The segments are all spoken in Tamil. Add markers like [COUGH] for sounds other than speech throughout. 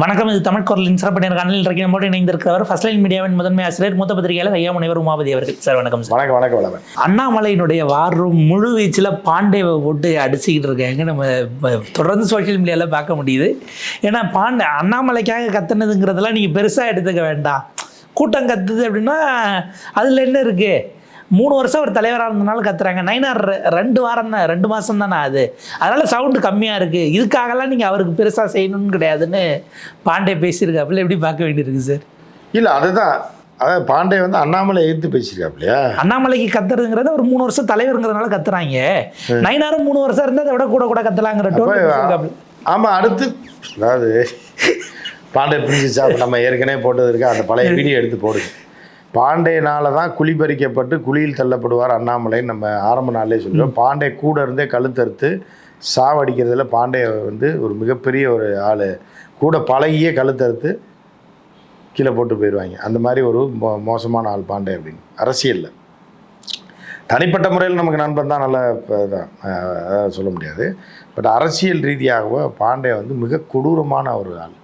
வணக்கம் இது தமிழ் குரலின் சிறப்பு நேர்காணலில் இன்றைக்கு நம்மோடு இணைந்திருக்கிறவர் ஃபர்ஸ்ட் லைன் மீடியாவின் முதன்மை ஆசிரியர் மூத்த பத்திரிகையாளர் ஐயா முனைவர் உமாபதி அவர்கள். சார் வணக்கம் சார். வணக்கம் வணக்கம் வளவன் அண்ணாமலையினுடைய வார் ரூம் முழு வீச்சில் பாண்டேவை போட்டு அடிச்சுக்கிட்டு இருக்காங்க. நம்ம தொடர்ந்து சோஷியல் மீடியாவில் பார்க்க முடியுது. ஏன்னா பாண்டே அண்ணாமலைக்காக கத்துனதுங்கிறதெல்லாம் நீங்கள் பெருசாக எடுத்துக்க வேண்டாம். கூட்டம் கத்துது அப்படின்னா அதில் என்ன இருக்குது மூணு வருஷம் ஒரு தலைவராக இருந்தனால கத்துறாங்க. நைனார் ரெண்டு வாரம் தான் ரெண்டு மாதம் தானே அது. அதனால் சவுண்டு கம்மியாக இருக்குது இதுக்காகலாம் நீங்கள் அவருக்கு பெருசாக செய்யணும்னு கிடையாதுன்னு பாண்டே பேசியிருக்காப்புல. எப்படி பார்க்க வேண்டியிருக்கு சார்? இல்லை அதுதான். அதாவது பாண்டே வந்து அண்ணாமலை எதிர்த்து பேசியிருக்காப்லையா அண்ணாமலைக்கு கத்துறதுங்கிறத ஒரு மூணு வருஷம் தலைவருங்கிறதுனால கத்துறாங்க. நைனாரும் மூணு வருஷம் இருந்தால் அதை விட கூட கூட கத்தலாங்கிற. ஆமாம் அடுத்து அதாவது பாண்டே பிரிஞ்சிச்சா நம்ம ஏற்கனவே போட்டது இருக்கு? அந்த பழைய [LAUGHS] வீடியோ எடுத்து போடுங்க பாண்டேனால தான் குழி பறிக்கப்பட்டு குழியில் தள்ளப்படுவார் அண்ணாமலை நம்ம ஆரம்ப நாள்லேயே சொல்லுவோம் பாண்டே கூட இருந்தே கழுத்தறுத்து சாவடிக்கிறதுல பாண்டே வந்து ஒரு மிகப்பெரிய ஒரு ஆள். கூட பழகியே கழுத்தறுத்து கீழே போட்டு போயிடுவாங்க அந்த மாதிரி ஒரு மோ மோசமான ஆள் பாண்டே அப்படின்னு. அரசியலில். தனிப்பட்ட முறையில் நமக்கு நண்பன் தான் நல்ல தான் சொல்ல முடியாது. பட் அரசியல் ரீதியாகவோ பாண்டே வந்து மிக கொடூரமான ஒரு ஆள்.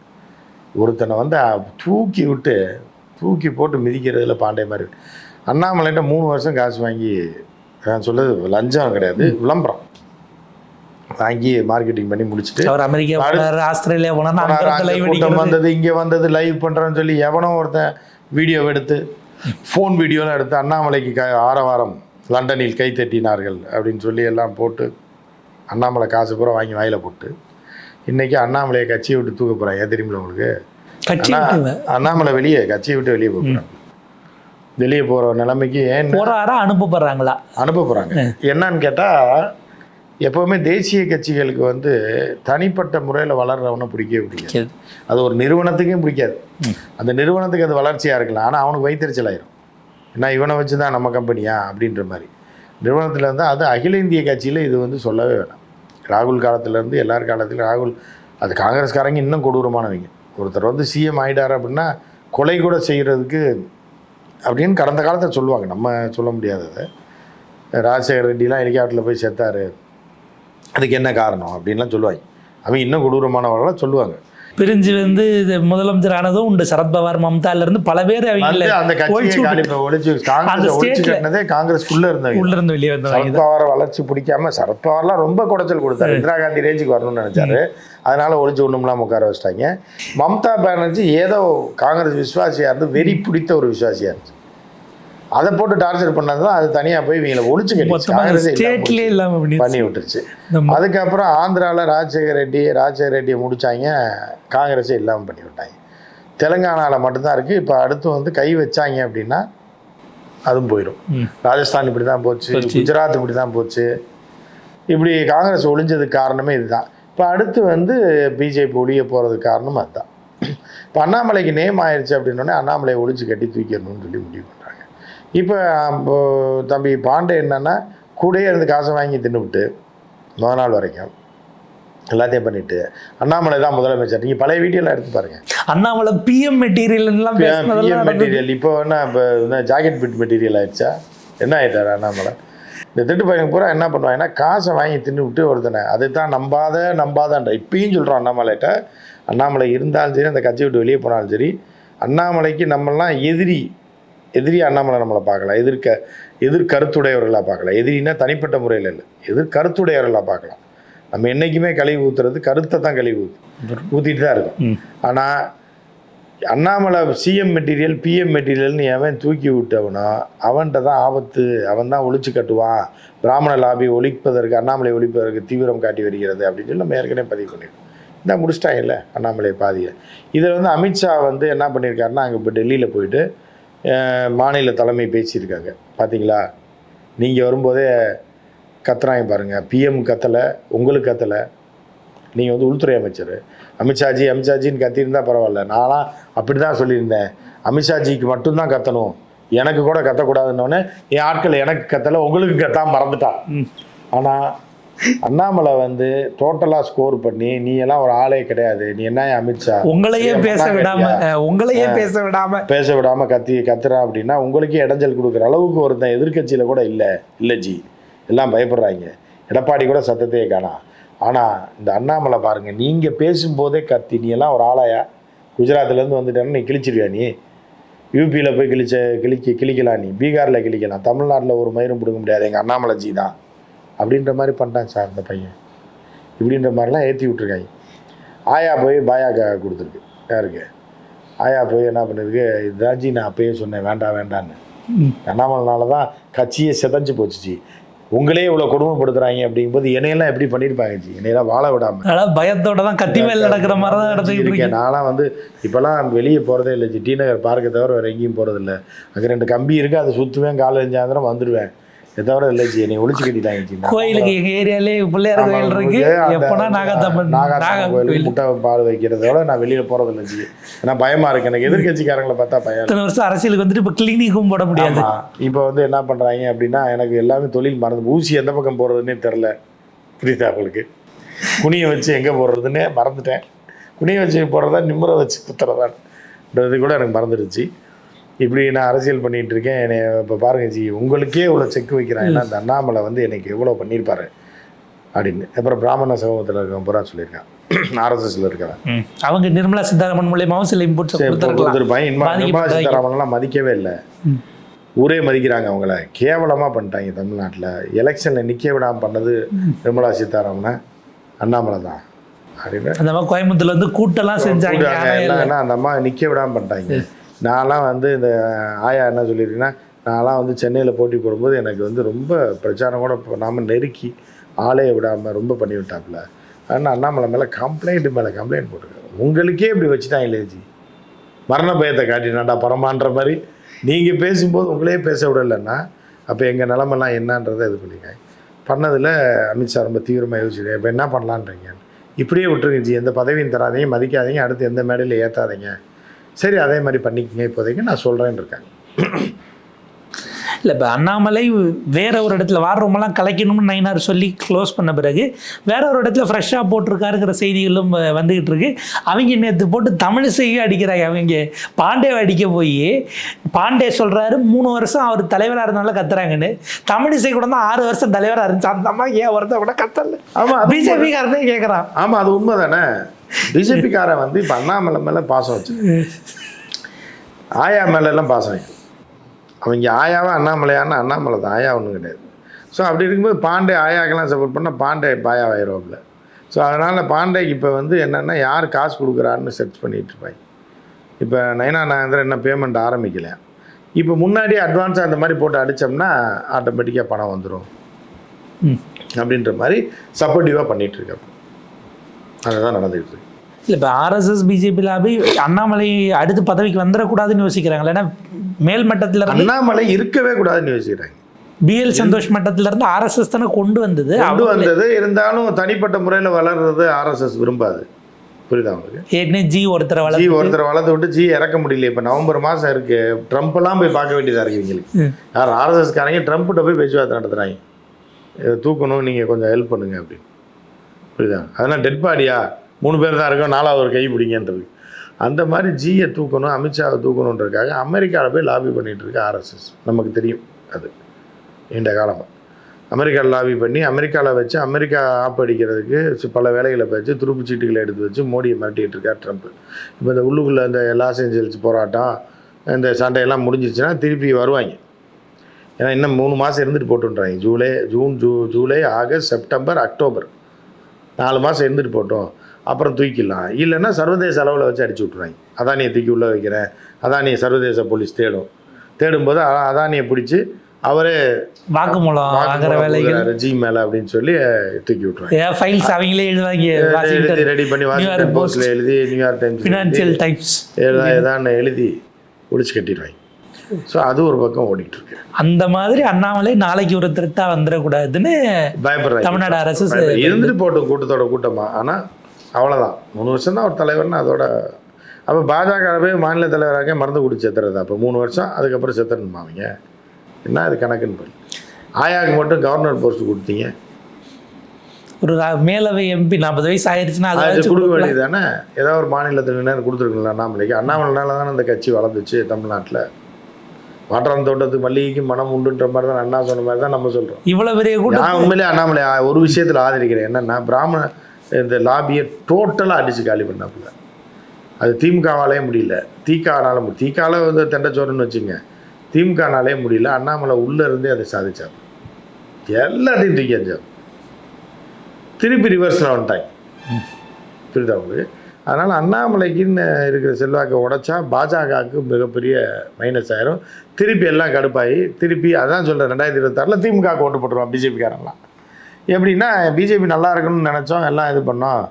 ஒருத்தனை வந்து தூக்கி விட்டு தூக்கி போட்டு மிதிக்கிறதுல பாண்டே மாதிரி அண்ணாமலைகிட்ட மூணு வருஷம் காசு வாங்கி நான் சொல்றது லஞ்சம் கிடையாது விளம்பரம். வாங்கி மார்க்கெட்டிங் பண்ணி முடிச்சுட்டு அவர் அமெரிக்கா ஆஸ்திரேலியா கூட்டம் வந்தது இங்கே வந்தது லைவ் பண்ணுறேன்னு சொல்லி எவனோ ஒருத்தன் வீடியோ எடுத்து ஃபோன் வீடியோலாம் எடுத்து அண்ணாமலைக்கு க ஆரவாரம் லண்டனில் கை தட்டினார்கள் அப்படின்னு சொல்லி எல்லாம் போட்டு அண்ணாமலை காசு பூரா வாங்கி வாயில போட்டு இன்னைக்கு அண்ணாமலையை கட்சியை விட்டு தூக்க போகிறாங்க ஏன் தெரியுமில்ல உங்களுக்கு? கட்சி அண்ணாமலை வெளியே கட்சியை விட்டு வெளியே போகிறாங்க வெளியே போகிற நிலைமைக்கு ஏன் போறாரா அனுப்பப்படுறாங்களா? அனுப்ப போகிறாங்க என்னன்னு கேட்டால் எப்போவுமே தேசிய கட்சிகளுக்கு வந்து தனிப்பட்ட முறையில் வளர்றவனை பிடிக்கவே பிடிக்காது. அது ஒரு நிறுவனத்துக்கும் பிடிக்காது. அந்த நிறுவனத்துக்கு அது வளர்ச்சியாக இருக்கலாம். ஆனால் அவனுக்கு வைத்தறிச்சல் ஆயிரும். ஏன்னா இவனை வச்சு தான் நம்ம கம்பெனியா அப்படின்ற மாதிரி. நிறுவனத்தில் இருந்தால் அது அகில இந்திய கட்சியில் இது வந்து சொல்லவே வேணாம். ராகுல் காலத்துலேருந்து எல்லார் காலத்துலையும் ராகுல் அது காங்கிரஸ்காரங்க இன்னும் கொடூரமானவங்க. ஒருத்தர் வந்து சிஎம் ஆகிட்டார் அப்படின்னா கொலை கூட செய்கிறதுக்கு அப்படின்னு கடந்த காலத்தில் சொல்லுவாங்க. நம்ம சொல்ல முடியாததை ராஜசேகர் ரெட்டிலாம் ஹெலிகாப்டரில் போய் செத்தாரு அதுக்கு என்ன காரணம் அப்படின்லாம் சொல்லுவாங்க. அவன் இன்னும் கொடூரமானவர்களாக சொல்லுவாங்க. பிரிஞ்சு வந்து முதலமைச்சர் ஆனதும் உண்டு. சரத்பவார் மம்தால இருந்து பல பேர் அவங்கள அந்த காங்கிரஸ் காங்கிரஸ்க்குள்ள இருந்தவங்க. உள்ள இருந்து வெளியே வந்தவங்க. தான். சரத்பவாரை வளர்ச்சி பிடிக்காம சரத்பவார்லாம் ரொம்ப குடைச்சல் கொடுத்தாரு. இந்திரா காந்தி ரேஞ்சுக்கு வரணும்னு நினைச்சாரு. அதனால ஒழிச்சு ஒண்ணும்லாம் உட்கார வச்சிட்டாங்க. மம்தா பானர்ஜி ஏதோ காங்கிரஸ் விசுவாசியா இருந்து வெறி பிடித்த ஒரு விசுவாசியா இருந்துச்சு. அதை போட்டு டார்ச்சர் பண்ணது தான் அது தனியா போய் இவங்களை ஒழிச்சு கட்டிச்சு. மொத்தமா காங்கிரஸே இல்லாம ஸ்டேட்லயே போச்சு. இல்லாம பண்ணி விட்டுருச்சு. அதுக்கப்புறம் ஆந்திராவில் ராஜசேகர ரெட்டி ராஜசேகர ரெட்டியை முடிச்சாங்க. காங்கிரஸே இல்லாமல் பண்ணி விட்டாங்க. தெலுங்கானாவில் மட்டும்தான் இருக்குது இப்போ அடுத்து வந்து கை வச்சாங்க அப்படின்னா அதுவும் போயிடும். ராஜஸ்தான் இப்படி தான் போச்சு. குஜராத் இப்படி தான் போச்சு. இப்படி காங்கிரஸ் ஒழிஞ்சதுக்கு காரணமே இதுதான். இப்போ அடுத்து வந்து பிஜேபி ஒழிய போகிறதுக்கு காரணம் அதுதான். இப்போ அண்ணாமலைக்கு நேம் ஆயிடுச்சு அப்படின்னோடனே அண்ணாமலையை ஒழிச்சு கட்டி தூக்கிடணும்னு சொல்லி முடிவு இப்போ தம்பி பாண்டே என்னன்னா கூடயே இருந்து காசை வாங்கி தின்னுவிட்டு முத நாள் வரைக்கும். எல்லாத்தையும் பண்ணிட்டு அண்ணாமலை தான் முதலமைச்சர். நீங்கள் பழைய வீடியோலாம் எடுத்து பாருங்க. அண்ணாமலை பிஎம் மெட்டீரியல் எல்லாம் பேசுனதெல்லாம் பிஎம். மெட்டீரியல் இப்போ என்ன இப்போ என்ன ஜாக்கெட் பிட் மெட்டீரியல் ஆயிடுச்சா? என்ன ஆயிட்டாரு அண்ணாமலை? இந்த திட்டு பையனுக்கு பூரா என்ன பண்ணுவாங்கன்னா காசை வாங்கி தின்னு விட்டு ஒருத்தனை. அதை தான் நம்பாத நம்பாதன்ற. இப்பயும் சொல்கிறோம் அண்ணாமலைகிட்ட. அண்ணாமலை இருந்தாலும் சரி அந்த கட்சி விட்டு வெளியே போனாலும் சரி அண்ணாமலைக்கு நம்மளாம் எதிரி. எதிரி அண்ணாமலை நம்மளை பார்க்கலாம் எதிர்க்க எதிர் கருத்துடையவர்களாக பார்க்கலாம் எதிரின்னா தனிப்பட்ட முறையில் இல்லை. எதிர் கருத்துடையவர்களாக பார்க்கலாம். நம்ம என்றைக்குமே கழுவி ஊற்றுறது கருத்தை தான் கழுவி ஊற்று ஊற்றிட்டு தான் இருக்கும். ஆனால் அண்ணாமலை சிஎம் மெட்டீரியல் பிஎம் மெட்டீரியல்னு எவன் தூக்கி விட்டவனோ அவன்கிட்ட தான் ஆபத்து. அவன் தான் ஒழிச்சு கட்டுவான். பிராமண லாபி ஒழிப்பதற்கு அண்ணாமலை ஒழிப்பதற்கு தீவிரம் காட்டி வருகிறது அப்படின்னு சொல்லி நம்ம ஏற்கனவே பதிவு பண்ணிட்டோம் இந்த முடிச்சிட்டாங்கல்ல அண்ணாமலை பாதியை இதில் வந்து அமித்ஷா வந்து என்ன பண்ணியிருக்காருன்னா அங்கே இப்போ டெல்லியில் போயிட்டு மாநில தலைமை பேசியிருக்காங்க. பார்த்தீங்களா நீங்கள் வரும்போதே கத்துறாங்க பாருங்கள் பிஎம் கத்தலை உங்களுக்கு கத்தலை. நீங்கள் வந்து உள்துறை அமைச்சர். அமித்ஷாஜி அமித்ஷாஜின்னு கத்தியிருந்தா பரவாயில்ல. நான்லாம் அப்படி தான் சொல்லியிருந்தேன். அமித்ஷாஜிக்கு மட்டும்தான் கத்தணும். எனக்கு கூட கத்தக்கூடாதுன்னொன்னே என் ஆட்கள் எனக்கு கத்தலை உங்களுக்கு கத்தாம மறந்துட்டான். ஆனால் அண்ணாமலை வந்து டோட்டலாக ஸ்கோர் பண்ணி நீ எல்லாம் ஒரு ஆளே கிடையாது. நீ என்ன அமித்ஷா? உங்களையே பேச விடாம உங்களையே பேச விடாம. பேச விடாம கத்தி கத்துறான் அப்படின்னா உங்களுக்கே இடைஞ்சல் கொடுக்குற அளவுக்கு ஒருத்தன் எதிர்க்கட்சியில கூட இல்லை. இல்லை ஜி. எல்லாம் பயப்படுறாங்க. எடப்பாடி கூட சத்தத்தையே காணா. ஆனால் இந்த அண்ணாமலை பாருங்க நீங்கள் பேசும்போதே கத்தி நீ எல்லாம் ஒரு ஆளாயா? குஜராத்லேருந்து வந்துட்டேன்னு நீ கிழிச்சிருவியா நீ? யூபியில் போய் கிழிச்ச கிழிக்க கிழிக்கலாம் நீ. பீகாரில் கிழிக்கலாம். தமிழ்நாட்டில் ஒரு மயிரும் பிடுங்க முடியாது. எங்கள் அண்ணாமலைஜி தான். அப்படின்ற மாதிரி பண்ணிட்டான் சார் அந்த பையன். இப்படின்ற மாதிரிலாம் ஏற்றி விட்ருக்காங்க ஆயா போய் பாயாக்கா கொடுத்துருக்கு. யாருக்கு? ஆயா போய் என்ன பண்ணிருக்கு இதுதான் ஜி நான் அப்பயே சொன்னேன் வேண்டாம் வேண்டான்னு. அண்ணாமலைனால தான் கட்சியே செதஞ்சு போச்சுச்சு. உங்களே இவ்வளோ கொடுமைப்படுத்துறாங்க அப்படிங்கும்போது என்னையெல்லாம் எப்படி பண்ணியிருப்பாங்க ஜி? என்னையெல்லாம் வாழ விடாம. அதனால பயத்தோட தான் கத்தி மேல் நடக்கிற மாதிரி தான் நடந்துக்கிட்டு நான்லாம் வந்து இப்போல்லாம் வெளியே போகிறதே இல்லை ஜி. டி நகர் பார்க்கை தவிர வேறு எங்கேயும் போகிறது இல்லை அங்கே ரெண்டு கம்பி இருக்குது அதை சுற்றுவேன் காலையில் சாயந்தரம் வந்துடுவேன். தவிர இல்லை ஜி. என்னை ஒழிச்சு கட்டிட்டாங்க கோயிலுக்கு எங்க ஏரியாலே பிள்ளையார் கோயில் இருக்கு. எப்பனா நாகத்தம்மன் நாக கோயில். முட்டை பால் வைக்கிறதோட நான் வெளியில் போகிறது இல்லை ஜி. ஏன்னா பயமாக இருக்கு. எனக்கு எதிர்கட்சிக்காரங்களை பார்த்தா பயம். இத்தனை வருஷம் அரசியலுக்கு வந்துட்டு இப்போ கிளினிக்கும் போட முடியாது. இப்போ வந்து என்ன பண்ணுறாங்க அப்படின்னா எனக்கு எல்லாமே தொழில் மறந்து ஊசி எந்த பக்கம் போடுறதுன்னே தெரில. புரியுதா உங்களுக்கு? குனியை வச்சு எங்கே போடுறதுன்னே மறந்துட்டேன். குனியை வச்சு போடுறதா நிம்மரை வச்சு குத்துறதான்ன்றது கூட எனக்கு மறந்துடுச்சு. இப்படி நான் அரசியல் பண்ணிட்டு இருக்கேன் என்னை இப்போ பாருங்க ஜி உங்களுக்கே இவ்வளோ செக் வைக்கிறாங்கன்னா அந்த அண்ணாமலை வந்து எனக்கு எவ்வளோ பண்ணியிருப்பாரு அப்படின்னு. அப்புறம் பிராமண சமூகத்தில் இருக்க பூரா சொல்லியிருக்கான். [CLEARS THROAT] ஆர்எஸ்எஸ்ல இருக்கிறேன். அவங்க நிர்மலா சீதாராமன் மூலியமாவும் சில இன்புட்ஸ் கொடுத்துருப்பாங்க நிர்மலா. சீதாராமன்லாம் மதிக்கவே இல்லை. ஊரே மதிக்கிறாங்க அவங்கள. கேவலமாக பண்ணிட்டாங்க தமிழ்நாட்டில். எலெக்ஷனில் நிற்க விடாமல் பண்ணது நிர்மலா சீதாராமனை? அண்ணாமலை தான். அப்படின்னு. அந்த மாதிரி கோயம்புத்தூர்ல வந்து கூட்டெல்லாம் செஞ்சாங்க. அந்த அம்மா நிற்க விடாமல் பண்ணிட்டாங்க. நான்லாம் வந்து இந்த ஆயா என்ன சொல்லியிருக்கேன்னா நான்லாம் வந்து சென்னையில் போட்டி போடும்போது எனக்கு வந்து ரொம்ப பிரச்சாரம் கூட பண்ணாமல் நெருக்கி ஆளே விடாமல் ரொம்ப பண்ணி விட்டாப்புல. ஆனால் அண்ணாமலை மேலே கம்ப்ளைண்ட் மேலே கம்ப்ளைண்ட் போட்டிருக்காரு. உங்களுக்கே இப்படி வச்சுட்டாங்களே ஜி மரண பயத்தை காட்டினாண்டா பரமான்ற மாதிரி. நீங்கள் பேசும்போது உங்களே பேச விடலைன்னா அப்போ எங்கள் நிலமெல்லாம் என்னன்றதை இது பண்ணிருக்காங்க பண்ணதில் அமித்ஷா ரொம்ப தீவிரமாக யோசிச்சுருக்கேன் இப்போ என்ன பண்ணலான்றீங்க இப்படியே விட்டுருங்க ஜி. எந்த பதவியும் தராதீங்க மதிக்காதீங்க அடுத்து எந்த மேடையில் ஏற்றாதீங்க சரி அதே மாதிரி பண்ணிக்கங்க. இப்போதைக்கு நான் சொல்கிறேன்னு இருக்கேன். இல்ல இப்ப அண்ணாமலை வேற ஒரு இடத்துல வார் ரூமெல்லாம் கலைக்கணும்னு நைனார் சொல்லி க்ளோஸ் பண்ண பிறகு வேற ஒரு இடத்துல ஃப்ரெஷ்ஷாக போட்டிருக்காருங்கிற செய்திகளும் வ- வந்துகிட்டு இருக்கு. அவங்க நேற்று போட்டு தமிழிசையும் அடிக்கிறாங்க. அவங்க பாண்டேவை அடிக்க போய் பாண்டே சொல்றாரு மூணு வருஷம் அவர் தலைவராக இருந்தனால கத்துறாங்கன்னு. தமிழிசை கூட தான் ஆறு வருஷம் தலைவராக இருந்துச்சு. அந்த அம்மா ஏன் ஒருத்தர் கூட கத்தல? ஆமாம் பிஜேபி காரனே கேட்குறான் ஆமாம் அது உண்மை தானே பிஜேபிக்காரன் வந்து இப்போ அண்ணாமலை மேலே பாசம் வச்சு ஆயா மேலெல்லாம் பாசம் வைக்கும் அவங்க ஆயாவா அண்ணாமலையான்னு அண்ணாமலை தான். ஆயா ஒன்றும் கிடையாது. ஸோ அப்படி இருக்கும்போது பாண்டே ஆயாக்கெல்லாம் சப்போர்ட் பண்ணால் பாண்டே பாயாவாயிருவாப்புல ஸோ அதனால் பாண்டேக்கு இப்போ வந்து என்னென்னா யார் காசு கொடுக்குறாருன்னு சர்ச் பண்ணிட்டு இருப்பாங்க. இப்போ நயனா நாகேந்திரன் என்ன பேமெண்ட் ஆரம்பிக்கலையா? இப்போ முன்னாடியே அட்வான்ஸாக அந்த மாதிரி போட்டு அடித்தோம்னா ஆட்டோமேட்டிக்காக பணம் வந்துடும். அப்படின்ற மாதிரி சப்போர்ட்டிவாக பண்ணிகிட்டு இருக்காங்க அதுதான் நடந்துகிட்டு இருக்கு. இல்லை இப்போ ஆர்எஸ்எஸ் பிஜேபி லாபி அண்ணாமலை அடுத்து பதவிக்கு வந்துடக்கூடாதுன்னு யோசிக்கிறாங்களே ஏன்னா மேல் மட்டத்துல அண்ணாமலை இருக்கவே கூடாதுன்னு யோசிக்கிறாங்க. பிஎல் சந்தோஷ் மட்டத்துல இருந்து ஆர்எஸ்எஸ் தானே கொண்டு வந்தது? கொண்டு வந்தது. இருந்தாலும் தனிப்பட்ட முறையில் வளர்றது ஆர்எஸ்எஸ் விரும்பாது. புரியுதா உங்களுக்கு? ஏற்கனவே ஜி ஒருத்தரை ஜி வளர்த்து ஒருத்தரை வளர்த்து விட்டு ஜி இறக்க முடியல இப்போ நவம்பர் மாதம் இருக்கு. ட்ரம்ப் எல்லாம் போய் பார்க்க வேண்டியதாக இருக்கு இவங்களுக்கு. யார் ஆர்எஸ்எஸ்காரங்க ட்ரம்ப்கிட்ட போய் பேச்சுவார்த்தை நடத்துகிறாங்க தூக்கணும் நீங்கள் கொஞ்சம் ஹெல்ப் பண்ணுங்க அப்படின்னு. புரியுதா? அதெல்லாம் டெட் பாடியா மூணு பேர் தான் இருக்கோம் நாலாவது ஒரு கை பிடிங்கன்றது. அந்த மாதிரி ஜியை தூக்கணும் அமித்ஷாவை தூக்கணுன்றதுக்காக அமெரிக்காவில் போய் லாபி பண்ணிகிட்ருக்கு ஆர்எஸ்எஸ் நமக்கு தெரியும் அது. நீண்ட காலமாக அமெரிக்காவில் லாபி பண்ணி அமெரிக்காவில் வச்சு அமெரிக்கா ஆப்படிக்கிறதுக்கு பல வேலைகளை வச்சு துருப்பு சீட்டுகளை எடுத்து வச்சு மோடியை மிரட்டிட்டு இருக்கார் ட்ரம்ப் இப்போ இந்த உள்ளுக்குள்ளே இந்த லாஸ் ஏஞ்சல்ஸ் போராட்டம் இந்த சண்டையெல்லாம் முடிஞ்சிருச்சுன்னா திருப்பி வருவாங்க. ஏன்னா இன்னும் மூணு மாதம் இருந்துட்டு போட்டுன்றாங்க. ஜூலை ஜூன் ஜூ ஜூலை ஆகஸ்ட் செப்டம்பர் அக்டோபர். நாலு மாதம் இருந்துட்டு போட்டோம். அப்புறம் தூக்கிடலாம். இல்லைன்னா சர்வதேச அளவில் வச்சு அடிச்சு விட்ருவாங்க அதானியை தூக்கி உள்ளே வைக்கிறேன். அதானியை சர்வதேச போலீஸ் தேடும். தேடும்போது அதானியை பிடிச்சி அவரே வாக்குமூலம் வாங்குற வேலைகள். ஜி மேலே அப்படின்னு சொல்லி தூக்கி விட்ருவாங்க ஏதாவது ஃபைல்ஸ் அவங்களே எழுதுவாங்க. எழுதி ரெடி பண்ணி வாஷிங்டன் போஸ்ட் போஸ்ட்ல எழுதி நியூயார்க் டைம்ஸ் ஃபினான்சியல் டைம்ஸ் ஏதாவது எழுதி ஒழிச்சு கட்டிடுவாங்க. ஸோ அது ஒரு பக்கம் ஓடிட்டு இருக்கு அந்த மாதிரி அண்ணாமலை நாளைக்கு ஒரு திருட்டா வந்துடக்கூடாதுன்னு பயப்படுறாங்க. தமிழ்நாடு அரசு. இருந்துட்டு போட்டும் கூட்டத்தோட கூட்டமா? ஆனால் அவ்வளோதான் மூணு வருஷம் தான் ஒரு தலைவர்னா அதோட அப்போ பாஜக போய் மாநில தலைவராக மருந்து குடிச்சு செத்துறது? அப்போ மூணு வருஷம் அதுக்கப்புறம் செத்துறணுமா அவங்க? என்ன அது கணக்குன்னு போய். ஆயாவுக்கு மட்டும் கவர்னர் போஸ்ட் கொடுத்தீங்க. ஒரு மேலவை எம்பி நாற்பது வயசு ஆயிருச்சுன்னா அதை கொடுக்க. வேண்டியது தானே? ஏதாவது ஒரு மாநிலத்தினர் கொடுத்துருக்கல அண்ணாமலைக்கு. அண்ணாமலைனால தானே இந்த கட்சி வளர்ந்துச்சு தமிழ்நாட்டில். வாட்டரம் தோட்டத்துக்கு மல்லிகைக்கு மனம் உண்டுன்ற மாதிரி தான் அண்ணா சொன்ன மாதிரி தான் நம்ம சொல்கிறோம் இவ்வளவு பெரிய கூட்டம் நான் உண்மையிலே அண்ணாமலை ஒரு விஷயத்தில் ஆதரிக்கிறேன். என்னன்னா பிராமண இந்த லாபியை டோட்டலாக அடித்து காலி பண்ணாப்புல. அது திமுகவாலே முடியல. திகானால முடியும் திகால வந்து தெண்டச்சோறுன்னு வச்சுங்க. திமுகனாலே முடியல. அண்ணாமலை உள்ளே இருந்தே அதை சாதிச்சார் எல்லாத்தையும் தூக்கி எறிஞ்சார் திருப்பி ரிவர்ஸில் வந்துட்டாங்க. புரியுதா உங்களுக்கு? அதனால் அண்ணாமலைக்குன்னு இருக்கிற செல்வாக்கை உடைச்சா பாஜகவுக்கு மிகப்பெரிய மைனஸ் ஆயிரும். திருப்பி எல்லாம் கடுப்பாகி திருப்பி அதான் சொல்கிறேன் ரெண்டாயிரத்தி இருபத்தாறில் திமுக ஓட்டு போட்டுருவான் பிஜேபிக்காரங்களாம் எப்படின்னா பிஜேபி நல்லா இருக்கணும்னு நினச்சோம் எல்லாம் இது பண்ணோம்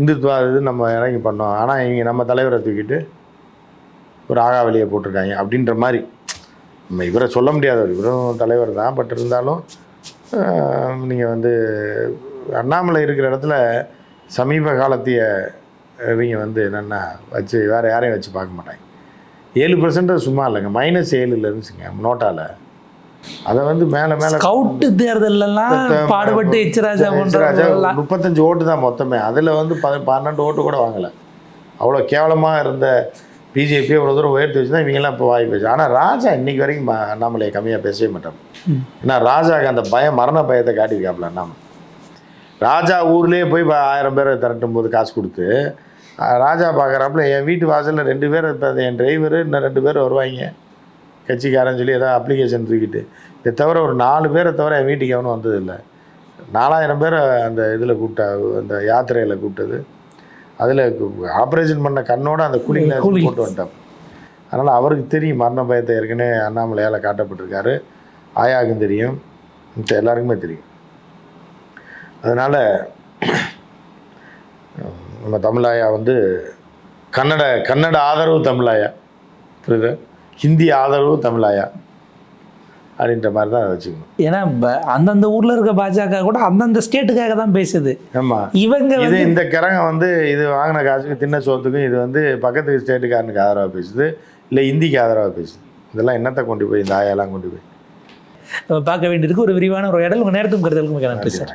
இந்துத்துவா இது நம்ம இறங்கி பண்ணோம். ஆனால் இங்கே நம்ம தலைவரை தூக்கிட்டு ஒரு ஆகாவலியை போட்டிருக்காங்க அப்படின்ற மாதிரி. நம்ம இவரை சொல்ல முடியாது இவரும் தலைவர் தான். பட் இருந்தாலும் நீங்கள் வந்து அண்ணாமலை இருக்கிற இடத்துல சமீப காலத்திய இவங்க வந்து என்னென்னா வச்சு வேறு யாரையும் வச்சு பார்க்க மாட்டாங்க. ஏழு பர்சன்ட் சும்மா இல்லைங்க. மைனஸ் ஏழுல இருந்துச்சுங்க நோட்டாவில் அதை வந்து மேலே மேலே ஸ்கவுட்டு தேர்தல்லாம் பாடுபட்டு எச்சராஜா ராஜா போன்ற முப்பத்தஞ்சு ஓட்டு தான் மொத்தமே. அதில் வந்து ப பன்னெண்டு ஓட்டு கூட வாங்கலை. அவ்வளோ கேவலமாக இருந்த பிஜேபி இவ்வளோ தூரம் உயர்த்தி வச்சு தான் இவங்கெல்லாம் இப்போ வாய் பேசு ஆனால் ராஜா இன்னைக்கு வரைக்கும் அண்ணாமலையை கம்மியாக பேசவே மாட்டான். ம். ஏன்னா ராஜாக்கு அந்த பயம் மரண பயத்தை காட்டியிருக்காப்புல அண்ணாமலை ராஜா ஊர்லேயே போய் ஆயிரம் பேரை திரட்டும் போது காசு கொடுத்து ராஜா பார்க்குறாப்புல என் வீட்டு வாசலில் ரெண்டு பேர் இப்போ என் டிரைவரு இன்னும் ரெண்டு பேர் வருவாங்க. கட்சிக்காரன் சொல்லி ஏதாவது அப்ளிகேஷன் தூக்கிட்டு. இதை தவிர ஒரு நாலு பேரை தவிர என் வீட்டுக்கு எவனும் வந்ததில்லை. நாலாயிரம் பேரை அந்த இதில் கூப்பிட்டா அந்த யாத்திரையில் கூப்பிட்டது. அதில் ஆப்ரேஷன் பண்ண கண்ணோட அந்த கூலிங்கில் கூலி. போட்டு வந்துட்டான். அதனால் அவருக்கு தெரியும் மரண பயத்தை ஏற்கனவே அண்ணாமலையால் காட்டப்பட்டிருக்காரு. ஆயாவுக்கும் தெரியும். மிச்ச எல்லாருக்குமே தெரியும். அதனால் நம்ம தமிழாயா வந்து கன்னட கன்னட ஆதரவு தமிழாயா? புரியுது? ஹிந்தி ஆதரவு தமிழாயா? அப்படின்ற மாதிரி தான் அதை வச்சுக்கணும். ஏன்னா அந்தந்த ஊர்ல இருக்க பாஜக கூட அந்தந்த ஸ்டேட்டுக்காக தான் பேசுது. ஆமாம் இவங்க இது இந்த கிரகம் வந்து இது வாங்கின காசுக்கு தின்ன சோத்துக்கும் இது வந்து பக்கத்து ஸ்டேட்டுக்காரனுக்கு ஆதரவாக பேசுது இல்லை இந்திக்கு ஆதரவாக பேசுது. இதெல்லாம் என்னத்தை கொண்டு போய் இந்த ஆயாலாம் கொண்டு போய்? பார்க்க வேண்டியிருக்கு ஒரு விரிவான ஒரு இடல் உங்க நேரத்துக்கும் கருதலுக்கும் நன்றி சார்.